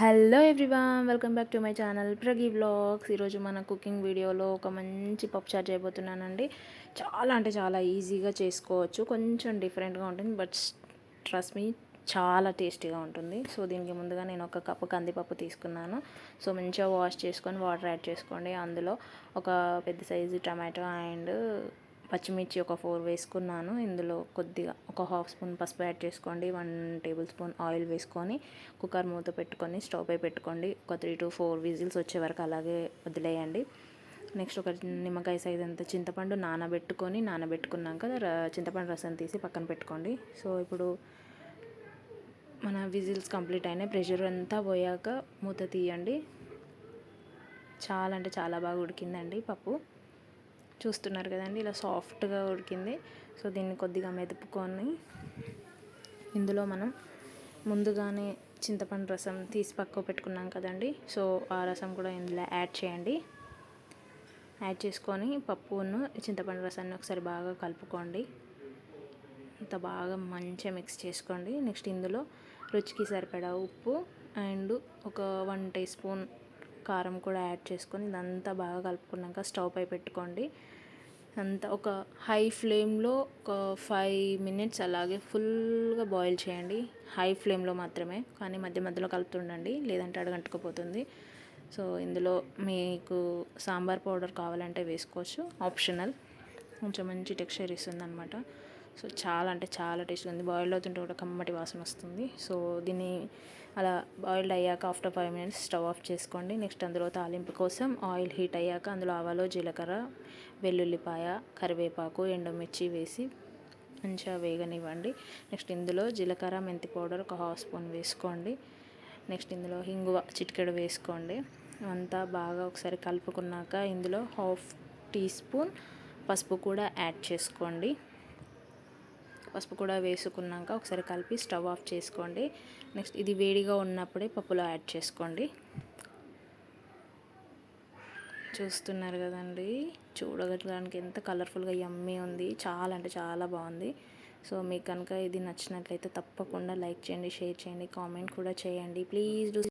Hello everyone welcome back to my channel Pragi blogs ఈరోజు మన cooking వీడియోలో ఒక మంచి పప్పు చాట్ చేయబోతున్నానండి. చాలా అంటే చాలా ఈజీగా చేసుకోవచ్చు. కొంచెం డిఫరెంట్గా ఉంటుంది బట్ ట్రస్ట్ మీ చాలా టేస్టీగా ఉంటుంది. సో దీనికి ముందుగా నేను ఒక కప్పు కందిపప్పు తీసుకున్నాను. సో మంచిగా వాష్ చేసుకొని వాటర్ యాడ్ చేసుకోండి. అందులో ఒక పెద్ద సైజు టమాటో అండ్ పచ్చిమిర్చి ఒక ఫోర్ వేసుకున్నాను. ఇందులో కొద్దిగా ఒక హాఫ్ స్పూన్ పసుపు యాడ్ చేసుకోండి. వన్ టేబుల్ స్పూన్ ఆయిల్ వేసుకొని కుక్కర్ మూత పెట్టుకొని స్టవ్ పై పెట్టుకోండి. ఒక త్రీ టు ఫోర్ విజిల్స్ వచ్చే వరకు అలాగే వదిలేయండి. నెక్స్ట్ ఒక నిమ్మకాయ సైజ్ అంత చింతపండు నానబెట్టుకొని నానబెట్టుకున్నాక చింతపండు రసం తీసి పక్కన పెట్టుకోండి. సో ఇప్పుడు మన విజిల్స్ కంప్లీట్ అయినాయి. ప్రెషర్ అంతా పోయాక మూత తీయండి. చాలా అంటే చాలా బాగా ఉడికిందండి పప్పు. చూస్తున్నారు కదండి ఇలా సాఫ్ట్గా ఉడికింది. సో దీన్ని కొద్దిగా మెదుపుకొని ఇందులో మనం ముందుగానే చింతపండు రసం తీసి పక్కకు పెట్టుకున్నాం కదండి. సో ఆ రసం కూడా ఇందులో యాడ్ చేయండి. యాడ్ చేసుకొని పప్పును చింతపండు రసాన్ని ఒకసారి బాగా కలుపుకోండి. అంత బాగా మంచిగా మిక్స్ చేసుకోండి. నెక్స్ట్ ఇందులో రుచికి సరిపడా ఉప్పు అండ్ ఒక వన్ టీ స్పూన్ కారం కూడా యాడ్ చేసుకొని ఇదంతా బాగా కలుపుకున్నాక స్టవ్ పై పెట్టుకోండి. అంతా ఒక హై ఫ్లేమ్లో ఒక ఫైవ్ మినిట్స్ అలాగే ఫుల్గా బాయిల్ చేయండి. హై ఫ్లేమ్లో మాత్రమే కానీ మధ్య మధ్యలో కలుపుతుండండి లేదంటే అడగంటుకుపోతుంది. సో ఇందులో మీకు సాంబార్ పౌడర్ కావాలంటే వేసుకోవచ్చు. ఆప్షనల్. కొంచెం మంచి టెక్స్చర్ ఇస్తుంది అనమాట సో చాలా అంటే చాలా టేస్ట్గా ఉంది. బాయిల్డ్ అవుతుంటే కూడా కమ్మటి వాసన వస్తుంది. సో దీన్ని అలా బాయిల్డ్ అయ్యాక after five minutes stove off చేసుకోండి. నెక్స్ట్ అందులో తాలింపు కోసం ఆయిల్ హీట్ అయ్యాక అందులో ఆవాలో జీలకర్ర వెల్లుల్లిపాయ కరివేపాకు ఎండుమిర్చి వేసి మంచిగా వేగనివ్వండి. నెక్స్ట్ ఇందులో జీలకర్ర మెంతి పౌడర్ ఒక హాఫ్ స్పూన్ వేసుకోండి. నెక్స్ట్ ఇందులో హింగువ చిటికెడు వేసుకోండి. అంతా బాగా ఒకసారి కలుపుకున్నాక ఇందులో హాఫ్ టీ స్పూన్ పసుపు కూడా యాడ్ చేసుకోండి. పసుపు కూడా వేసుకున్నాక ఒకసారి కలిపి స్టవ్ ఆఫ్ చేసుకోండి. నెక్స్ట్ ఇది వేడిగా ఉన్నప్పుడే పప్పులో యాడ్ చేసుకోండి. చూస్తున్నారు కదండి చూడగలడానికి ఎంత కలర్ఫుల్గా యమ్మీ ఉంది. చాలా అంటే చాలా బాగుంది. సో మీకు కనుక ఇది నచ్చినట్లయితే తప్పకుండా లైక్ చేయండి షేర్ చేయండి కామెంట్ కూడా చేయండి. Please do